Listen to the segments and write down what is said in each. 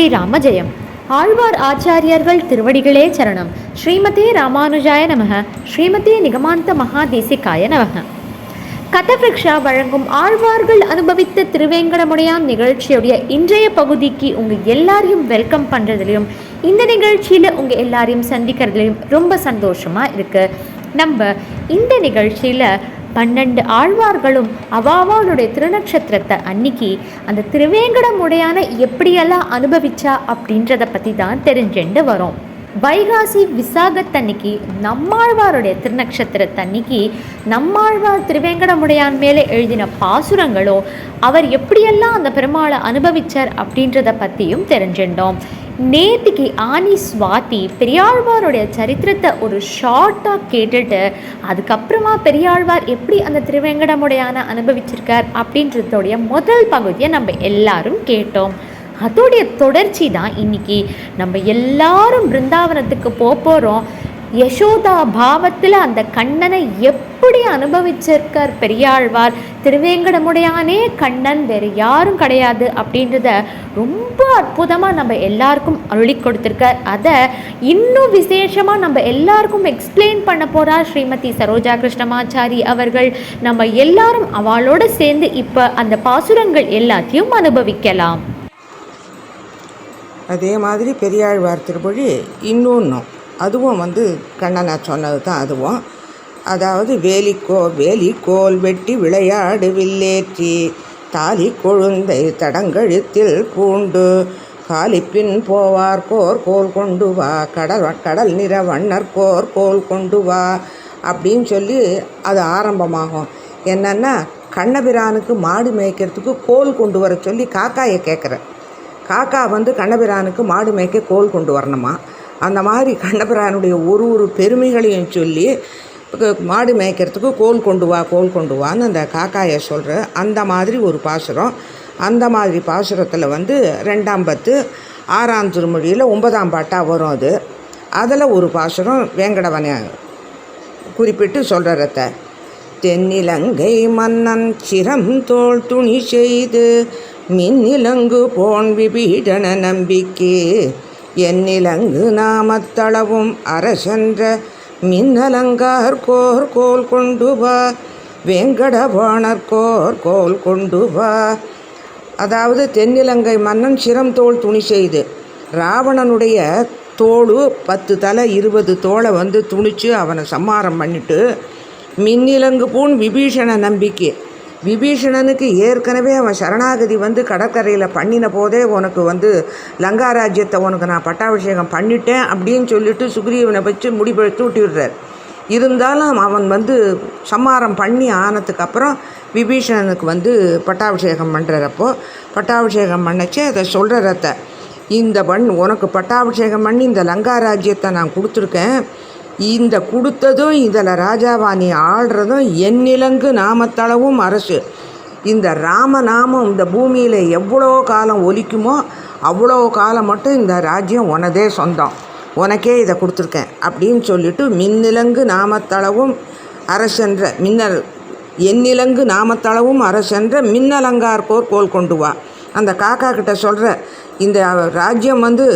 ஸ்ரீராம ஜெயம் ஆழ்வார் ஆச்சாரியர்கள் திருவடிகளே சரணம். ஸ்ரீமதே ராமானுஜாய நமக. ஸ்ரீமதே நிகமாந்த மகாதேசிகாய நமக. கதபிரிக்ஷா வழங்கும் ஆழ்வார்கள் அனுபவித்த திருவேங்கடமுடையான் நிகழ்ச்சியுடைய இன்றைய பகுதிக்கு உங்கள் எல்லாரையும் வெல்கம் பண்ணுறதுலையும் இந்த நிகழ்ச்சியில் உங்கள் எல்லாரையும் சந்திக்கிறதுலையும் ரொம்ப சந்தோஷமாக இருக்குது நம்ம இந்த நிகழ்ச்சியில் பன்னெண்டு ஆழ்வார்களும் அவாவாளுடைய திருநட்சத்திரத்தை அன்னைக்கு அந்த திருவேங்கடமுடையான எப்படியெல்லாம் அனுபவிச்சா அப்படின்றத பற்றி தான் தெரிஞ்சுண்டு வரோம். வைகாசி விசாகத்தன்னைக்கு நம்மாழ்வாருடைய திருநக்ஷத்திரத்தன்னைக்கு நம்மாழ்வார் திருவேங்கடமுடையான் மேலே எழுதின பாசுரங்களோ அவர் எப்படியெல்லாம் அந்த பெருமாளை அனுபவிச்சார் அப்படின்றத பற்றியும் தெரிஞ்சிட்டோம் நேத்திக்கு ஆனி சுவாதி பெரியாழ்வாருடைய சரித்திரத்தை ஒரு ஷார்ட்டாக கேட்டுட்டு அதுக்கப்புறமா பெரியாழ்வார் எப்படி அந்த திருவேங்கடமுடையான அனுபவிச்சிருக்கார் அப்படின்றதோடைய முதல் பகுதியை நம்ம எல்லாரும் கேட்டோம். அதோடைய தொடர்ச்சி தான் இன்னைக்கு நம்ம எல்லாரும் பிருந்தாவனத்துக்கு போக போகிறோம் யசோதா பாவத்தில் அந்த கண்ணனை எப்படி அனுபவிச்சிருக்கார் பெரியாழ்வார்? திருவேங்கடமுடையானே கண்ணன் வேறு யாரும் கிடையாது அப்படின்றத ரொம்ப அற்புதமாக நம்ம எல்லாருக்கும் அருளி கொடுத்துருக்கார். அதை இன்னும் விசேஷமாக நம்ம எல்லாருக்கும் எக்ஸ்பிளைன் பண்ண போகிறார் ஸ்ரீமதி சரோஜா கிருஷ்ணமாச்சாரி அவர்கள். நம்ம எல்லாரும் அவளோட சேர்ந்து இப்போ அந்த பாசுரங்கள் எல்லாத்தையும் அனுபவிக்கலாம். அதே மாதிரி பெரியாழ்வார் திருமொழி இன்னொன்றும் அதுவும் வந்து கண்ணனா சொன்னது தான் அதுவும். அதாவது வேலிக்கோ வேலிக்கோல் வெட்டி விளையாடு வில்லேற்றி தாலி கொழுந்தை தடங்கழுத்தில் பூண்டு காலிப்பின் போவார் கோர் கோல் கொண்டு வா கடல் கடல் நிற வண்ணர் கோர் கோல் கொண்டு வா அப்படின்னு சொல்லி அது ஆரம்பமாகும். என்னென்னா கண்ணபிரானுக்கு மாடு மேய்க்கிறதுக்கு கோல் கொண்டு வர சொல்லி காக்காயை கேட்குறேன் காக்கா வந்து கண்ணபிரானுக்கு மாடு மேய்க்க கோல் கொண்டு வரணுமா? அந்த மாதிரி கண்ணபிரானுடைய ஒரு ஒரு பெருமைகளையும் சொல்லி மாடு மேய்க்கிறதுக்கு கோல் கொண்டு வா கோல் கொண்டு வான்னு அந்த காக்காயை சொல்கிற அந்த மாதிரி ஒரு பாசுரம். அந்த மாதிரி பாசுரத்தில் வந்து ரெண்டாம் பத்து ஆறாம் திருமொழியில் ஒன்பதாம் பாட்டாக வரும் அது. அதில் ஒரு பாசுரம் வேங்கடவனை குறிப்பிட்டு சொல்கிறத தென்னிலங்கை மன்னன் சிரம் தோல் துணி செய்து மின்னிலங்கு போன் விபீடன நம்பிக்கே. என்னிலங்கு நாமத்தளவும் அரசென்ற மின்னலங்கார் கோர் கோல் கொண்டு வா. வேங்கடவாணர் கோர் கோல் கொண்டு வா. அதாவது தென்னிலங்கை மன்னன் சிரம் தோல் துணி செய்து ராவணனுடைய தோளு பத்து தலை இருபது தோலை வந்து துணித்து அவனை சம்மாரம் பண்ணிட்டு மின்னிலங்கு பூன் விபீஷண நம்பிக்கை. விபீஷணனுக்கு ஏற்கனவே அவன் சரணாகதி வந்து கடற்கரையில் பண்ணின போதே உனக்கு வந்து லங்கா ராஜ்யத்தை உனக்கு நான் பட்டாபிஷேகம் பண்ணிட்டேன் அப்படின்னு சொல்லிட்டு சுக்ரீவனை வச்சு முடிவெடுத்து விட்டுடுறார் இருந்தாலும் அவன் வந்து சம்மாரம் பண்ணி ஆனதுக்கப்புறம் விபீஷணனுக்கு வந்து பட்டாபிஷேகம் பண்ணுறப்போ பட்டாபிஷேகம் பண்ணச்சே அதை சொல்கிறத இந்த பண் உனக்கு பட்டாபிஷேகம் பண்ணி இந்த லங்கா ராஜ்யத்தை நான் கொடுத்துருக்கேன். இந்த கொடுத்ததும் இதில் ராஜாவா நீ ஆள்றதும் எண்ணிலங்கு நாமத்தளவும் அரசு. இந்த ராமநாமம் இந்த பூமியில் எவ்வளோ காலம் ஒலிக்குமோ அவ்வளோ காலம் மட்டும் இந்த ராஜ்யம் உனதே சொந்தம். உனக்கே இதை கொடுத்துருக்கேன் அப்படின்னு சொல்லிட்டு மின்னிலங்கு நாமத்தளவும் அரசென்ற மின்னல் எண்ணிலங்கு நாமத்தளவும் அரசென்ற மின்னலங்கார்கோர் கோல் கொண்டு வா. அந்த காக்கா கிட்ட சொல்கிற இந்த ராஜ்யம் வந்து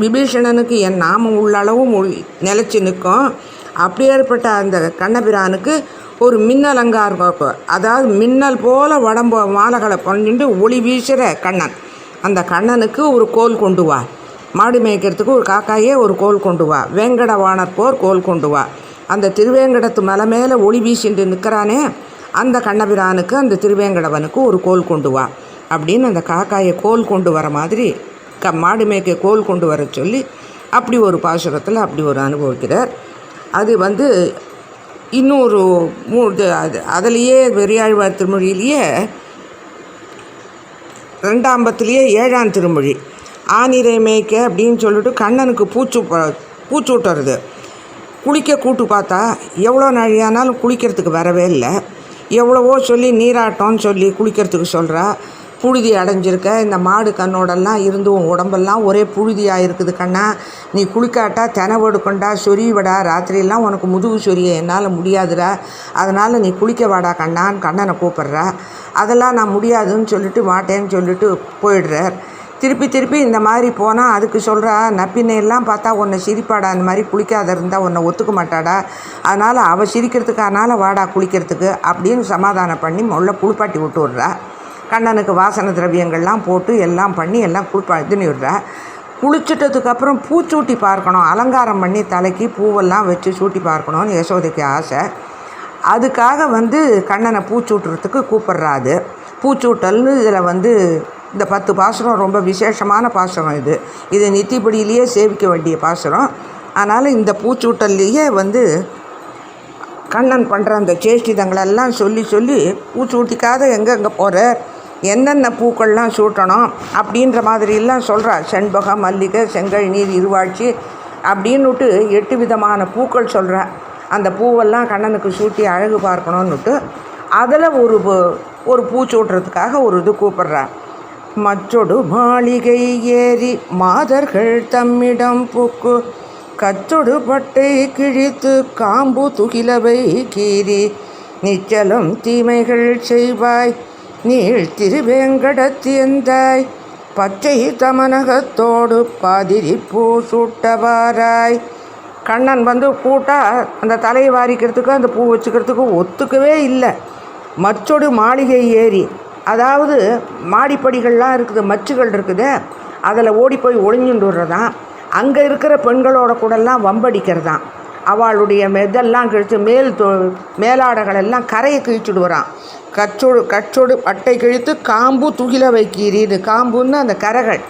விபீஷணனுக்கு என் நாமம் உள்ளளவும் நிலச்சி நிற்கும். அப்படியேற்பட்ட அந்த கண்ணபிரானுக்கு ஒரு மின்னலங்கார் அதாவது மின்னல் போல உடம்பு மாலைகளை பண்ணிட்டு ஒளி வீசுகிற கண்ணன். அந்த கண்ணனுக்கு ஒரு கோல் கொண்டு வா. மாடு மேய்க்கிறதுக்கு ஒரு காக்காயே ஒரு கோல் கொண்டு வா. வேங்கடவாணர் போர் கோல் கொண்டு வா. அந்த திருவேங்கடத்து மலை மேலே ஒளி வீசிட்டு நிற்கிறானே அந்த கண்ணபிரானுக்கு அந்த திருவேங்கடவனுக்கு ஒரு கோல் கொண்டு வா. அப்படின்னு அந்த காக்காயை கோல் கொண்டு வர மாதிரி க மாடு மேய்க்க கோல் கொண்டு வர சொல்லி அப்படி ஒரு பாசுரத்தில் அப்படி ஒரு அனுபவிக்கிறார். அது வந்து இன்னொரு மூ அது அதுலேயே பெரியாழ்வார் திருமொழியிலேயே ரெண்டாம்பத்துலேயே ஏழாம் திருமொழி ஆனிரை மேய்க்க அப்படின்னு சொல்லிட்டு கண்ணனுக்கு பூச்சு பூச்சு விட்டுறது குளிக்க கூட்டு பார்த்தா எவ்வளோ நாழியானாலும் குளிக்கிறதுக்கு வரவே இல்லை. எவ்வளவோ சொல்லி நீராட்டம்னு சொல்லி குளிக்கிறதுக்கு சொல்கிறா புழுதி அடைஞ்சிருக்க. இந்த மாடு கண்ணோடெல்லாம் இருந்து உன் உடம்பெல்லாம் ஒரே புழுதியாக இருக்குது கண்ணா. நீ குளிக்காட்டா தெனவடு கொண்டா சொரியவடா ராத்திரியெல்லாம் உனக்கு முதுகு சொரிய என்னால் முடியாதுடா. அதனால் நீ குளிக்க வாடா கண்ணான்னு கண்ணனை கூப்பிட்றா. அதெல்லாம் நான் முடியாதுன்னு சொல்லிட்டு மாட்டேன்னு சொல்லிட்டு போயிடுறார். திருப்பி திருப்பி இந்த மாதிரி போனால் அதுக்கு சொல்கிறா நப்பினையெல்லாம் பார்த்தா உன்னை சிரிப்பாடா. அந்த மாதிரி குளிக்காத இருந்தால் உன்னை ஒத்துக்க மாட்டாடா. அதனால் அவள் சிரிக்கிறதுக்கு அதனால் வாடா குளிக்கிறதுக்கு அப்படின்னு சமாதானம் பண்ணி முள்ள குளிப்பாட்டி விட்டு விட்றா. கண்ணனுக்கு வாசன திரவியங்கள்லாம் போட்டு எல்லாம் பண்ணி எல்லாம் குளிப்பா இதுன்னு விடுறா குளிச்சிட்டதுக்கப்புறம் பூச்சூட்டி பார்க்கணும். அலங்காரம் பண்ணி தலைக்கு பூவெல்லாம் வச்சு சூட்டி பார்க்கணும்னு யசோதைக்கு ஆசை. அதுக்காக வந்து கண்ணனை பூச்சூட்டுறதுக்கு கூப்பிட்றா அது. பூச்சூட்டல்னு இதில் வந்து இந்த பத்து பாசுரம் ரொம்ப விசேஷமான பாசுரம் இது. இது நித்திப்படியிலேயே சேவிக்க வேண்டிய பாசுரம். அதனால் இந்த பூச்சூட்டல்லையே வந்து கண்ணன் பண்ணுற அந்த சேஷ்டிதங்களெல்லாம் சொல்லி சொல்லி பூச்சூட்டிக்காத எங்கெங்கே போகிற என்னென்ன பூக்கள்லாம் சூட்டணும் அப்படின்ற மாதிரிலாம் சொல்கிறா செண்பகம் மல்லிகை செங்கல் நீர் இருவாட்சி அப்படின்னுட்டு எட்டு விதமான பூக்கள் சொல்கிறா அந்த பூவெல்லாம் கண்ணனுக்கு சூட்டி அழகு பார்க்கணுன்னுட்டு அதில் ஒரு பூ- ஒரு பூ சூட்டுறதுக்காக ஒரு இது கூப்பிட்றா. மற்றொடு மாளிகை ஏறி மாதர்கள் தம்மிடம் பூக்கு. கச்சொடு பட்டை கிழித்து காம்பு துகிலவை கீறி. நிச்சலும் தீமைகள் செய்வாய். நீள் திருவேங்கடத்தியந்தாய். பச்சை தமனகத்தோடு பாதிரி பூ சூட்டவாராய் கண்ணன் வந்து கூட்டா அந்த தலையை வாரிக்கிறதுக்கும் அந்த பூ வச்சுக்கிறதுக்கும் ஒத்துக்கவே இல்லை. மச்சோடு மாளிகை ஏறி அதாவது மாடிப்படிகள்லாம் இருக்குது மச்சுகள் இருக்குது அதில் ஓடி போய் ஒளிஞ்சுட்டு விடுறதான் அங்கே இருக்கிற பெண்களோட கூடலாம் வம்படிக்கிறதான் அவளுடைய மெதெல்லாம் கிழித்து மேல் தொ மேலாடைகள் எல்லாம் கரையை கிழிச்சுடுவான் கச்சோடு கச்சோடு அட்டை பட்டை கிழித்து காம்பு துகில வைக்கிறீது காம்புன்னு அந்த கரைகள்.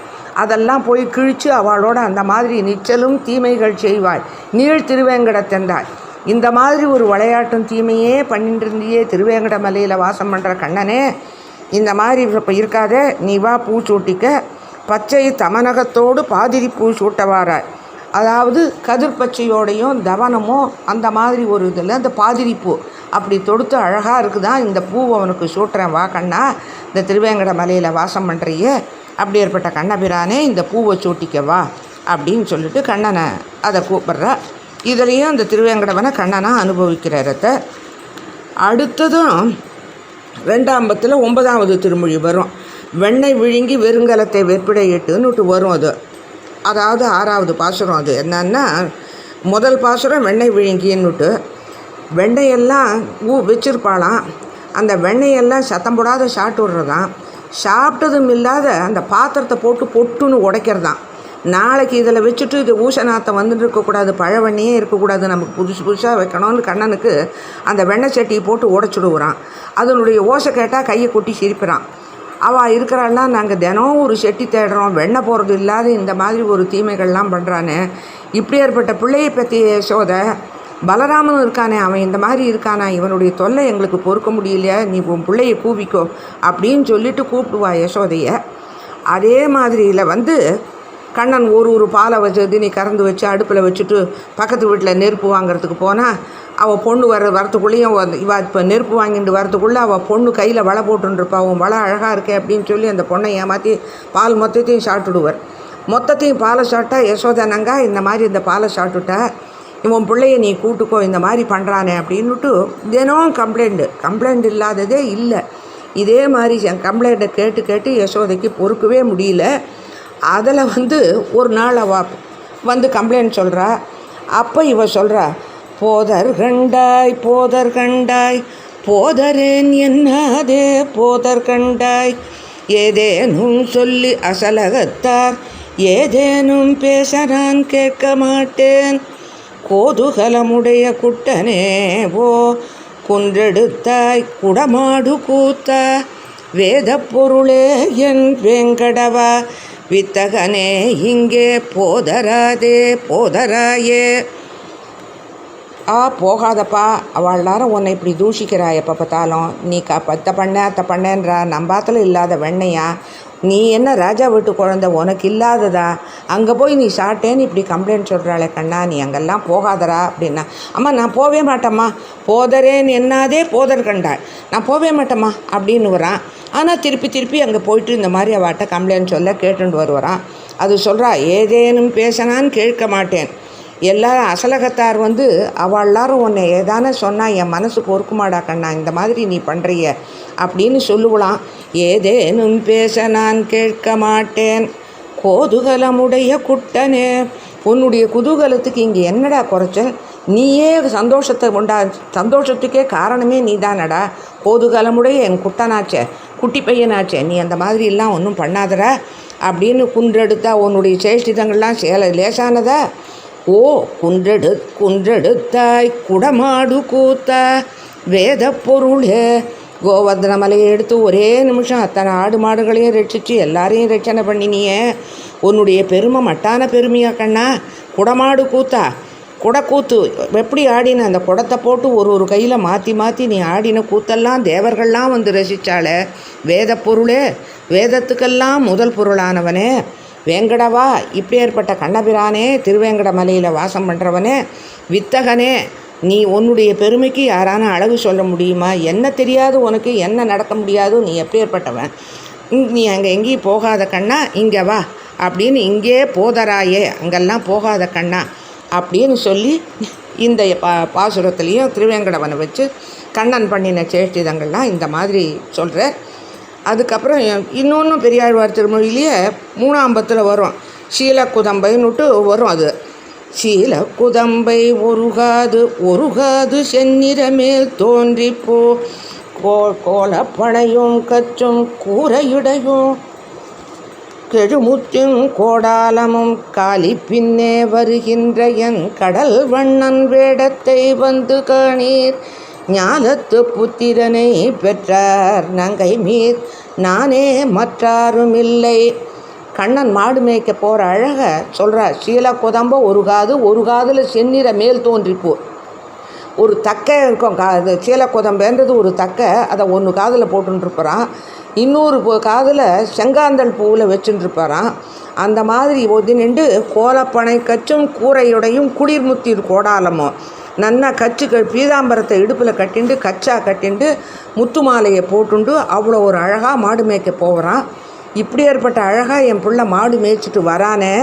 அதெல்லாம் போய் கிழித்து அவளோட அந்த மாதிரி நிச்சலும் தீமைகள் செய்வாய் நீள் திருவேங்கடத்தென்றாய் இந்த மாதிரி ஒரு விளையாட்டும் தீமையே பண்ணிட்டு இருந்தியே திருவேங்கட மலையில் வாசம் பண்ணுற கண்ணனே. இந்த மாதிரி இப்போ இருக்காத நீ வா பூ சூட்டிக்க. பச்சை தமனகத்தோடு பாதிரி பூ சூட்டவாராய் அதாவது கதிர் பச்சையோடையும் தவனமும் அந்த மாதிரி ஒரு இதில் அந்த பாதிரி பூ. அப்படி தொடுத்து அழகாக இருக்குதான் இந்த பூவை அவனுக்கு சூட்டுறேன் வா கண்ணா. இந்த திருவேங்கட மலையில் வாசம் பண்ணுறியே அப்படி ஏற்பட்ட கண்ணபிரானே இந்த பூவை சூட்டிக்க வா அப்படின்னு சொல்லிட்டு கண்ணனை அதை கூப்பிட்றா. இதுலேயும் அந்த திருவேங்கடவனை கண்ணனா அனுபவிக்கிறத அடுத்ததும் ரெண்டாம் பத்தில் ஒன்பதாவது திருமொழி வரும். வெண்ணெய் விழுங்கி வெறுங்கலத்தை வெற்பிடையிட்டுன்னுட்டு வரும் அது. அதாவது ஆறாவது பாசுரம் அது. என்னன்னா முதல் பாசுரம் வெண்ணெய் விழுங்கின்னுட்டு வெண்ணெயெல்லாம் ஊ வச்சிருப்பாளாம். அந்த வெண்ணெயெல்லாம் சத்தம் போடாத சாப்பிட்டு விட்றதாம். சாப்பிட்டதும் இல்லாத அந்த பாத்திரத்தை போட்டு பொட்டுன்னு உடைக்கிறதான் நாளைக்கு இதில் வச்சுட்டு இது ஊசநாத்தம் வந்துட்டு இருக்கக்கூடாது பழவெண்ணையே இருக்கக்கூடாது நமக்கு புதுசு புதுசாக வைக்கணும்னு கண்ணனுக்கு அந்த வெண்ணெய் சட்டியை போட்டு உடச்சுடுவுறான் அதனுடைய ஓசை கேட்டால் கையை கொட்டி சிரிப்பிறான் அவள் இருக்கிறாள்னா நாங்கள் தினம் ஒரு செட்டி தேடுறோம் வெண்ணெய் போகிறது இல்லாத இந்த மாதிரி ஒரு தீமைகள்லாம் பண்ணுறானே இப்படி ஏற்பட்ட பிள்ளையை பற்றி சோத பலராமனும் இருக்கானே அவன் இந்த மாதிரி இருக்கானா? இவனுடைய தொல்லை எங்களுக்கு பொறுக்க முடியலையா? நீ உன் பிள்ளையை கூவிக்கோ அப்படின்னு சொல்லிட்டு கூப்பிடுவா யசோதையை. அதே மாதிரியில் வந்து கண்ணன் ஒரு ஒரு பாலை வச்சு நீ கறந்து வச்சு அடுப்பில் வச்சுட்டு பக்கத்து வீட்டில் நெருப்பு வாங்குறதுக்கு போனால் அவள் பொண்ணு வர வரத்துக்குள்ளேயும் வந்து- இவ இப்போ நெருப்பு வாங்கிட்டு வரத்துக்குள்ளே அவள் பொண்ணு கையில் வலை போட்டுருப்பா அவன் வலை அழகாக இருக்கே அப்படின்னு சொல்லி அந்த பொண்ணை ஏமாற்றி பால் மொத்தத்தையும் சாப்பிட்டுடுவார். மொத்தத்தையும் பாலை சாப்பிட்டா யசோதனங்கா இந்த மாதிரி இந்த பாலை சாப்பிட்டுட்டா இவன் பிள்ளைய நீ கூட்டுக்கோ இந்த மாதிரி பண்ணுறானே அப்படின்னுட்டு தினம் கம்ப்ளைண்ட்டு கம்ப்ளைண்ட் இல்லாததே இல்லை. இதே மாதிரி என் கம்ப்ளைண்ட்டை கேட்டு கேட்டு யசோதைக்கு பொறுக்கவே முடியல. அதில் வந்து ஒரு நாள் அவள் வந்து கம்ப்ளைண்ட் சொல்கிறா அப்போ இவ சொல்கிறா போதர் கண்டாய் போதர் கண்டாய். போதரேன் என்னாதே போதர் கண்டாய். ஏதேனும் சொல்லி அசலகத்தார் ஏதேனும் பேச நான் கேட்க மாட்டேன். கோதுகலமுடைய குட்டனே ஓ குன்றெடுத்தாய் குடமாடு கூத்தா. வேத பொருளே என் வேங்கடவா வித்தகனே இங்கே போதராதே போதராயே. ஆ போகாதப்பா. அவள் எல்லாரும் உன்னை இப்படி தூஷிக்கிறா எப்போ பார்த்தாலும். நீ க பத்த பண்ண அத்தை பண்ணேன்றா நம்பாத்தில் இல்லாத வெண்ணையா? நீ என்ன ராஜா வீட்டு குழந்தை உனக்கு இல்லாததா? அங்கே போய் நீ சாப்பிட்டேன்னு இப்படி கம்ப்ளைண்ட் சொல்கிறாளே கண்ணா நீ அங்கெல்லாம் போகாதடா அப்படின்னா. அம்மா நான் போவே மாட்டேம்மா. போதரேன்னு என்னாதே போதர் கண்டாள். நான் போவே மாட்டேம்மா அப்படின்னு வரான் ஆனால் திருப்பி திருப்பி அங்கே போயிட்டு இந்த மாதிரி அவட்ட கம்ப்ளைண்ட் சொல்ல கேட்டுட்டு வருவான் அது சொல்கிறா ஏதேனும் பேசினான்னு கேட்க மாட்டேன். எல்லாரும் அசலகத்தார் வந்து அவள்லாரும் எல்லாரும் உன்னை ஏதான சொன்னால் என் மனசு பொறுக்குமாடா கண்ணா இந்த மாதிரி நீ பண்ணுறிய அப்படின்னு சொல்லுவலாம். ஏதேனும் பேச நான் கேட்க மாட்டேன். கோதுகலமுடைய குட்டனே உன்னுடைய குதூகலத்துக்கு இங்கே என்னடா குறைச்சல்? நீயே சந்தோஷத்தை உண்டா சந்தோஷத்துக்கே காரணமே நீ தானடா கோதுகலமுடைய என் குட்டனாச்சே குட்டி பையனாச்சே நீ அந்த மாதிரி எல்லாம் ஒன்றும் பண்ணாதடா. அப்படின்னு குன்றெடுத்தா உன்னுடைய சேஷ்டிதங்கள்லாம் சேல லேசானதா? ஓ குன்றெடு குன்றெடுத்தாய் குடமாடு கூத்தா வேத பொருளே கோவர்தன மலையை எடுத்து ஒரே நிமிஷம் அத்தனை ஆடு மாடுகளையும் ரட்சித்து எல்லாரையும் ரட்சணை பண்ணினியே. உன்னுடைய பெருமை மட்டான பெருமையா கண்ணா? குடமாடு கூத்தா. குடக்கூத்து. எப்படி ஆடின? அந்த குடத்தை போட்டு ஒரு ஒரு கையில் மாற்றி மாற்றி நீ ஆடின கூத்தெல்லாம் தேவர்கள்லாம் வந்து ரசித்தாளே வேத பொருளே வேதத்துக்கெல்லாம் முதல் பொருளானவனே. வேங்கடவா? இப்படியேற்பட்ட கண்ணபிரானே திருவேங்கட மலையில் வாசம் பண்ணுறவனே வித்தகனே நீ உன்னுடைய பெருமைக்கு யாரான அழகு சொல்ல முடியுமா? என்ன தெரியாது உனக்கு என்ன நடக்க முடியாது? நீ எப்பேற்பட்டவன் நீ அங்கே எங்கேயும் போகாத கண்ணா இங்கே வா. அப்படின்னு இங்கே போதராயே அங்கெல்லாம் போகாத கண்ணா அப்படின்னு சொல்லி இந்த பா பாசுரத்துலேயும் திருவேங்கடவனை வச்சு கண்ணன் பண்ணின சேஷ்டிதங்கள்லாம் இந்த மாதிரி சொல்கிற அதுக்கப்புறம் இன்னொன்று பெரியாழ்வார் திருமொழியிலேயே மூணாம்பத்தில் வரும். சீலக்குதம்பைன்னுட்டு வரும் அது. சீல குதம்பை ஒருகாது ஒருகாது செந்நிறமேல் தோன்றிப்போ. கோ கோலப்பனையும் கச்சும் கூரையுடையும். கெழுமுற்றும் கோடாலமும் காலி பின்னே வருகின்ற என் கடல் வண்ணன் வேடத்தை வந்து காணீர். ஞானத்து புத்திரனை பெற்றார் நங்கை மீர். நானே மற்றாரும் இல்லை கண்ணன் மாடு மேய்க்க போகிற அழக சொல்கிறார் சீல குதம்ப ஒரு காது ஒரு காதில் செந்நிற மேல் தோன்றிப்போ ஒரு தக்கை இருக்கும் கா இது குதம்பன்றது ஒரு தக்கை அதை ஒன்று காதில் போட்டுருப்பாரான் இன்னொரு காதில் செங்காந்தல் பூவில் வச்சுட்டுருப்பாரான் அந்த மாதிரி ஒது நின்று கோலப்பனை கச்சும் கூரையுடையும் குளிர்முத்திர் கோடாலமும் நன்னா கச்சு க பீதாம்பரத்தை இடுப்பில் கட்டிண்டு கச்சா கட்டிண்டு முத்து மாலையை போட்டுண்டு அவ்வளோ ஒரு அழகாக மாடு மேய்க்க போகிறான் இப்படி ஏற்பட்ட அழகாக என் பிள்ளை மாடு மேய்ச்சிட்டு வரானே.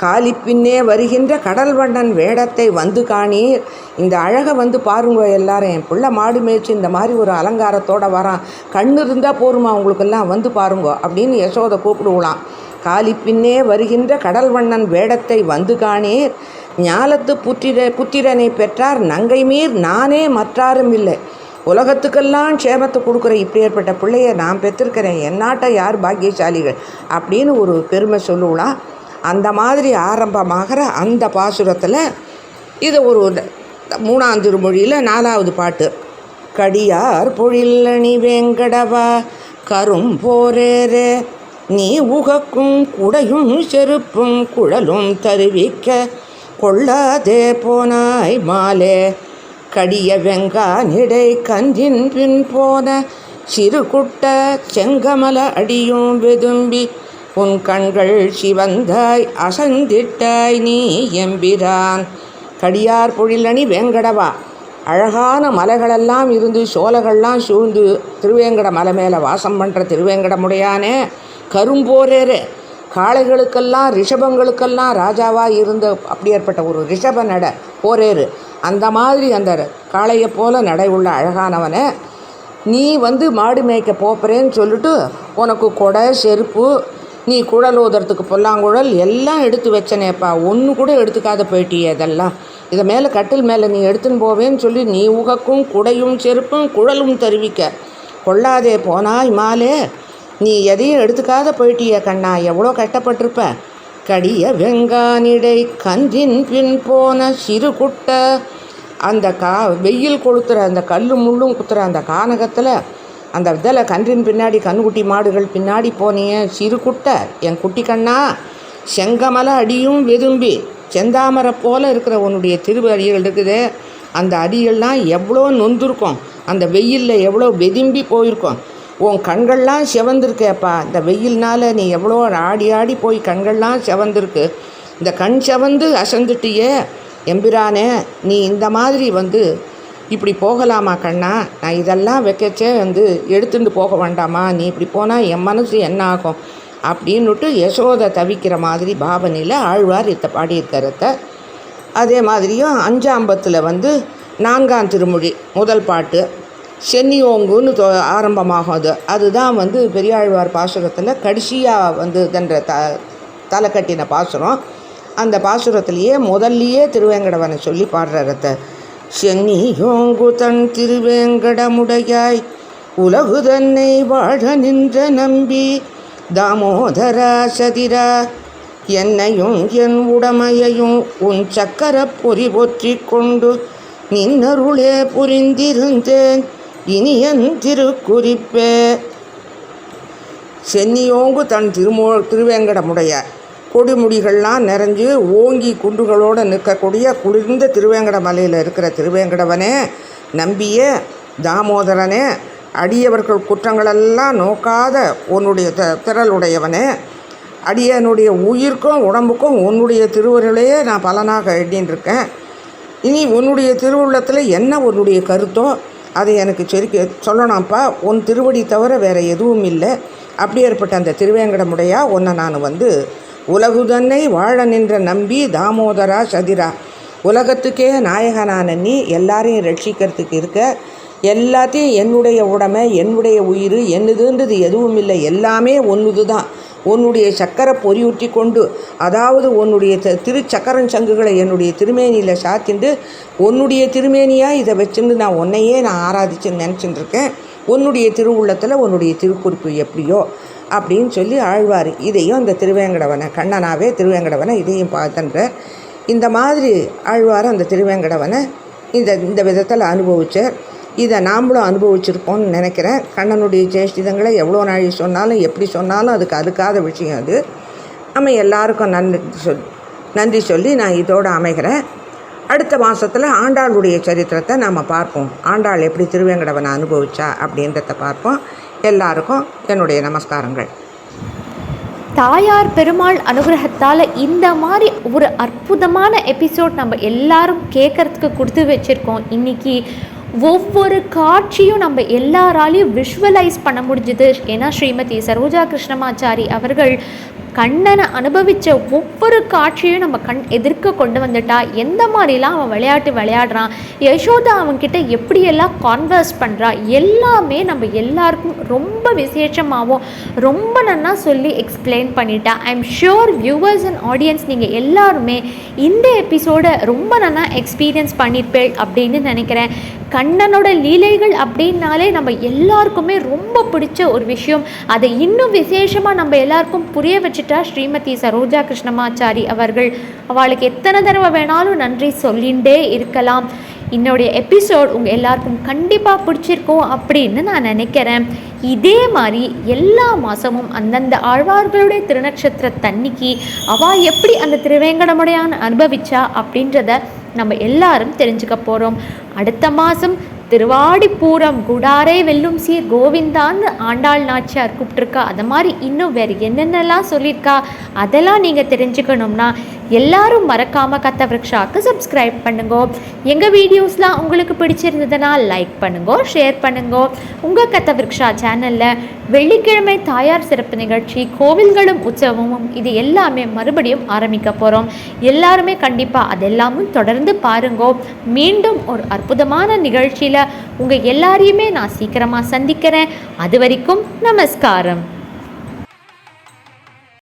காலி பின்னே வருகின்ற கடல் வண்ணன் வேடத்தை வந்து காணீர். இந்த அழகை வந்து பாருங்க எல்லாரும். என் பிள்ளை மாடு மேய்ச்சி இந்த மாதிரி ஒரு அலங்காரத்தோடு வரான். கண் இருந்தால் போருமா உங்களுக்கெல்லாம் வந்து பாருங்க அப்படின்னு யசோதை கூப்பிடுவலாம். காலி பின்னே வருகின்ற கடல் வண்ணன் வேடத்தை வந்து காணீர். ஞாலத்து புத்திர புத்திரனை பெற்றார். நங்கை மீர் நானே மற்றாரும் இல்லை. உலகத்துக்கெல்லாம் க்ஷேமத்தை கொடுக்குற இப்படியேற்பட்ட பிள்ளைய நான் பெற்றிருக்கிறேன். என்னாட்ட யார் பாக்கியசாலிகள்? அப்படின்னு ஒரு பெருமை சொல்லுவலாம் அந்த மாதிரி ஆரம்பமாகிற அந்த பாசுரத்தில் இது ஒரு மூணாம் திருமொழியில் நாலாவது பாட்டு. கடியார் பொழிலணி வேங்கடவா கரும் போரேரே நீ உகக்கும் குடையும் செருப்பும் குழலும் தருவிக்க கொள்ளாதே போனாய் மாலே. கடிய வெங்கானிடை கந்தின் பின் போன சிறு குட்ட செங்கமல அடியும் வெதும்பி உன் கண்கள் சிவந்தாய் அசந்திட்டாய் நீ எம்பிரான். கடியார் பொழிலணி வேங்கடவா. அழகான மலைகளெல்லாம் இருந்து சோலைகள்லாம் சூழ்ந்து திருவேங்கட மலை மேலே வாசம் பண்ணுற திருவேங்கடமுடையானே கரும்போரேரே. காளைகளுக்கெல்லாம் ரிஷபங்களுக்கெல்லாம் ராஜாவாக இருந்த அப்படியேற்பட்ட ஒரு ரிஷப நட போரேறு. அந்த மாதிரி அந்த காளையை போல நடை உள்ள அழகானவனை நீ வந்து மாடு மேய்க்க போப்புறேன்னு சொல்லிட்டு உனக்கு கொடை செருப்பு நீ குழல் ஊதுறதுக்கு பொல்லாங்குழல் எல்லாம் எடுத்து வச்சனேப்பா. ஒன்று கூட எடுத்துக்காத போயிட்டியே இதெல்லாம். இதை மேலே கட்டில் மேலே நீ எடுத்துன்னு போவேன்னு சொல்லி நீ உகக்கும் குடையும் செருப்பும் குழலும் தெரிவிக்க. கொள்ளாதே போனாய் மாலே. நீ எதையும் எடுத்துக்காத போயிட்டிய கண்ணா. எவ்வளோ கஷ்டப்பட்டிருப்ப? கடிய வெங்கானிடை கன்றின் பின் போன சிறு குட்ட. அந்த கா வெயில் கொளுத்துற அந்த கல் முள்ளும் குத்துற அந்த கானகத்தில் அந்த இதில் கன்றின் பின்னாடி கண்குட்டி மாடுகள் பின்னாடி போனிய சிறு குட்டை. என் குட்டி கண்ணா செங்கமலை அடியும் வெதும்பி செந்தாமரை போல இருக்கிற உன்னுடைய திருவடிகள் இருக்குது. அந்த அடிகள்லாம் எவ்வளோ நொந்திருக்கும். அந்த வெயிலில் எவ்வளோ வெதும்பி போயிருக்கும். உன் கண்கள்லாம் செவந்திருக்கேப்பா. இந்த வெயில்னால் நீ எவ்வளோ ஆடி ஆடி போய் கண்கள்லாம் செவந்திருக்கு. இந்த கண் செவந்து அசந்துட்டியே எம்பிரானே நீ இந்த மாதிரி வந்து இப்படி போகலாமா கண்ணா? நான் இதெல்லாம் வைக்கச்சே வந்து எடுத்துட்டு போக வேண்டாமா? நீ இப்படி போனால் என் மனசு என்ன ஆகும் அப்படின்னுட்டு யசோதை தவிக்கிற மாதிரி பாவனையில் ஆழ்வார் இத்த பாடியிருக்கிறத அதே மாதிரியும் அஞ்சாம்பத்தில் வந்து நான்காம் திருமொழி முதல் பாட்டு சென்னி ஓங்குன்னு தொ ஆரம்பமாகும் அது அதுதான் வந்து பெரியாழ்வார் பாசுரத்தில் கடைசியாக வந்து தன்ற த தலை கட்டின பாசுரம். அந்த பாசுரத்திலேயே முதல்லையே திருவேங்கடவனை சொல்லி பாடுறத சென்னியோங்கு தன் திருவேங்கடமுடையாய் உலகு தன்னை வாழ நின்ற நம்பி தாமோதரா சதிரா என்னையும் என் உடமையையும் உன் சக்கர பொறி பொற்றி கொண்டு நின்னருளே புரிந்திருந்தேன். இனியன் திருக்குறிப்பே சென்னியோங்கு தன் திருமோ திருவேங்கடமுடைய கொடிமுடிகள்லாம் நிறைஞ்சு ஓங்கி குண்டுகளோடு நிற்கக்கூடிய குளிர்ந்த திருவேங்கட மலையில் இருக்கிற திருவேங்கடவனே நம்பிய தாமோதரனே அடியவர்கள் குற்றங்களெல்லாம் நோக்காத உன்னுடைய த திரளுடையவனே. அடியனுடைய உயிர்க்கும் உடம்புக்கும் உன்னுடைய திருவருளையே நான் பலனாக எண்ணின்னு இருக்கேன் இனி உன்னுடைய திருவுள்ளத்தில் என்ன உன்னுடைய கருத்தோ? அதை எனக்கு செருக்க சொல்லணும்ப்பா உன் திருவடி தவிர வேறு எதுவும் இல்லை. அப்படியேற்பட்ட அந்த திருவேங்கடமுடையா உன்னை நான் வந்து உலகுதன்னை வாழ நின்ற நம்பி தாமோதரா சதிரா. உலகத்துக்கே நாயகனான நீ எல்லாரையும் ரட்சிக்கிறதுக்கு இருக்க. எல்லாத்தையும் என்னுடைய உடமை என்னுடைய உயிர் என்னதுன்றது எதுவும் இல்லை. எல்லாமே ஒன்றுது தான் உன்னுடைய சக்கரை பொறியூட்டி கொண்டு அதாவது உன்னுடைய த திருச்சக்கரன் சங்குகளை என்னுடைய திருமேனியில் சாத்திண்டு உன்னுடைய திருமேனியாக இதை வச்சுன்னு நான் உன்னையே நான் ஆராதிச்சுன்னு நினச்சிட்டு இருக்கேன் உன்னுடைய திருவுள்ளத்தில் உன்னுடைய திருக்குறிப்பு எப்படியோ அப்படின்னு சொல்லி ஆழ்வார் இதையும் அந்த திருவேங்கடவனை கண்ணனாவே திருவேங்கடவனை இதையும் பார்த்தன்ற. இந்த மாதிரி ஆழ்வார் அந்த திருவேங்கடவனை இந்த இந்த விதத்தில் அனுபவித்தார் இதை நாம்ளும் அனுபவிச்சிருப்போம்னு நினைக்கிறேன். கண்ணனுடைய சேஷ்டிதங்களை எவ்வளோ நாழி சொன்னாலும் எப்படி சொன்னாலும் அதுக்கு அதுக்காத விஷயம் அது. நம்ம எல்லாருக்கும் நன்றி சொல் நன்றி சொல்லி நான் இதோடு அமைகிறேன். அடுத்த மாதத்தில் ஆண்டாளுடைய சரித்திரத்தை நாம் பார்ப்போம். ஆண்டாள் எப்படி திருவேங்கடவனை அனுபவிச்சா அப்படின்றத பார்ப்போம். எல்லாருக்கும் என்னுடைய நமஸ்காரங்கள். தாயார் பெருமாள் அனுகிரகத்தால் இந்த மாதிரி ஒரு அற்புதமான எபிசோட் நம்ம எல்லாரும் கேட்கறதுக்கு கொடுத்து வச்சுருக்கோம். இன்றைக்கி ஒவ்வொரு காட்சியும் நம்ம எல்லாராலையும் விஷுவலைஸ் பண்ண முடிஞ்சுது. ஏன்னா ஸ்ரீமதி சரோஜா கிருஷ்ணமாச்சாரி அவர்கள் கண்ணனை அனுபவித்த ஒவ்வொரு காட்சியும் நம்ம கண் எதிர்க்க கொண்டு வந்துட்டா எந்த மாதிரிலாம் அவன் விளையாட்டு விளையாடுறான் யசோதா அவன்கிட்ட எப்படியெல்லாம் கான்வர்ஸ் பண்ணுறா எல்லாமே நம்ம எல்லாருக்கும் ரொம்ப விசேஷமாகவும் ரொம்ப நன்னா சொல்லி எக்ஸ்பிளைன் பண்ணிட்டா. I am sure viewers and audience நீங்கள் எல்லாருமே இந்த எபிசோடை ரொம்ப நன்னா எக்ஸ்பீரியன்ஸ் பண்ணியிருப்பேள் அப்படின்னு நினைக்கிறேன். கண்ணனோட லீலைகள் அப்படின்னாலே நம்ம எல்லாருக்குமே ரொம்ப பிடிச்ச ஒரு விஷயம். அதை இன்னும் விசேஷமாக நம்ம எல்லாருக்கும் புரிய வச்சுட்டு ஸ்ரீமதி சரோஜா கிருஷ்ணமாச்சாரி அவர்கள். அவளுக்கு எத்தனை தடவை வேணாலும் நன்றி சொல்லிகிட்டே இருக்கலாம். என்னுடைய எபிசோட் உங்கள் எல்லாருக்கும் கண்டிப்பாக பிடிச்சிருக்கும் அப்படின்னு நான் நினைக்கிறேன். இதே மாதிரி எல்லா மாதமும் அந்தந்த ஆழ்வார்களுடைய திருநட்சத்திர தன்னிக்கு அவள் எப்படி அந்த திருவேங்கடமுடையான அனுபவிச்சா அப்படின்றத நம்ம எல்லாரும் தெரிஞ்சுக்க போகிறோம் அடுத்த மாதம் திருவாடிப்பூரம் குடாரே வெல்லும் சீர் கோவிந்தான்னு ஆண்டாள் நாச்சியார் கூப்பிட்ருக்கா அது மாதிரி இன்னும் வேறு என்னென்னலாம் சொல்லியிருக்கா? அதெல்லாம் நீங்கள் தெரிஞ்சுக்கணும்னா எல்லாரும் மறக்காமல் கத்த விரக்ஷாவுக்கு சப்ஸ்கிரைப் பண்ணுங்க. எங்கள் வீடியோஸ்லாம் உங்களுக்கு பிடிச்சிருந்ததுன்னா லைக் பண்ணுங்க ஷேர் பண்ணுங்க. உங்கள் கத்த விரக்ஷா சேனலில் வெள்ளிக்கிழமை தாயார் சிறப்பு நிகழ்ச்சி கோவில்களும் உற்சவமும் இது எல்லாமே மறுபடியும் ஆரம்பிக்க போகிறோம் எல்லாருமே கண்டிப்பாக அதெல்லாமும் தொடர்ந்து பாருங்கோ. மீண்டும் ஒரு அற்புதமான நிகழ்ச்சியில் உங்கள் எல்லாரையுமே நான் சீக்கிரமாக சந்திக்கிறேன். அது வரைக்கும் நமஸ்காரம்.